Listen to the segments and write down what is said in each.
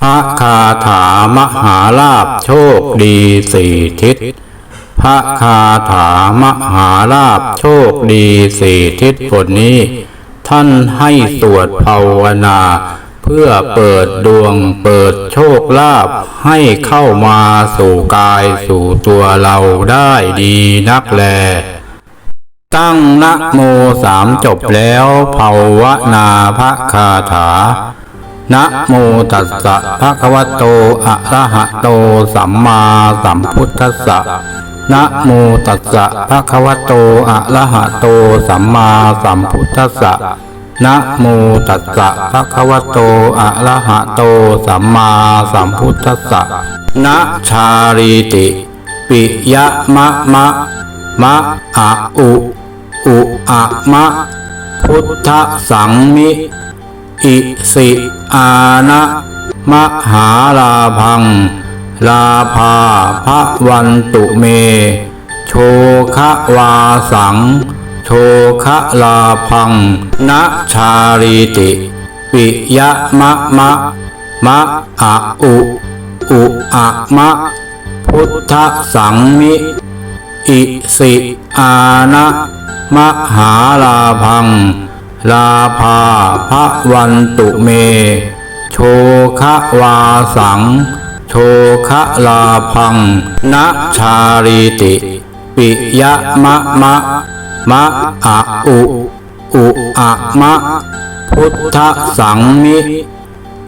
พระคาถามหาลาภโชคดีสี่ทิศ พระคาถามหาลาภโชคดีสี่ทิศบทนี้ ท่านให้สวดภาวนา เพื่อเปิดดวงเปิดโชคลาภให้เข้ามาสู่กายสู่ตัวเราได้ดีนักแล ตั้งนะโมสามจบแล้วภาวนาพระคาถา นะโมตัสสะภะคะวะโต อะระหะโต สัมมาสัมพุทธัสสะ นะโมตัสสะภะคะวะโต อะระหะโต สัมมาสัมพุทธัสสะ นะโมตัสสะภะคะวะโต อะระหะโต สัมมาสัมพุทธัสสะ นะชาลีติ ปิยะมะมะ มะอะอุ อุอะมะ พุทธสังมิ อิสิอานะมหาลาพัง ลาภาพระวันตุเม โชคะวาสัง โชคะลาพังนะชาลีติ ปิยะมะมะมะอะอุ อุอะมะ พุทธสังมิ อิสิอานะมหาลาพัง ลาภาพระวันตุเม โชคะวาสัง โชคะลาพังนะชาลีติ ปิยะมะมะมะอะอุอุอะมะ พุทธสังมิ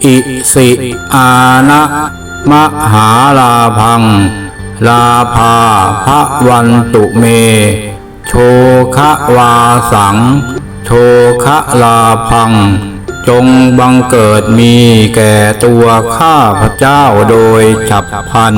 อิสิอานะมหาลาพัง ลาภาพระวันตุเม โชคะวาสัง โคะลาพัง จงบังเกิดมีแก่ตัวข้าพระเจ้าโดยฉับพลัน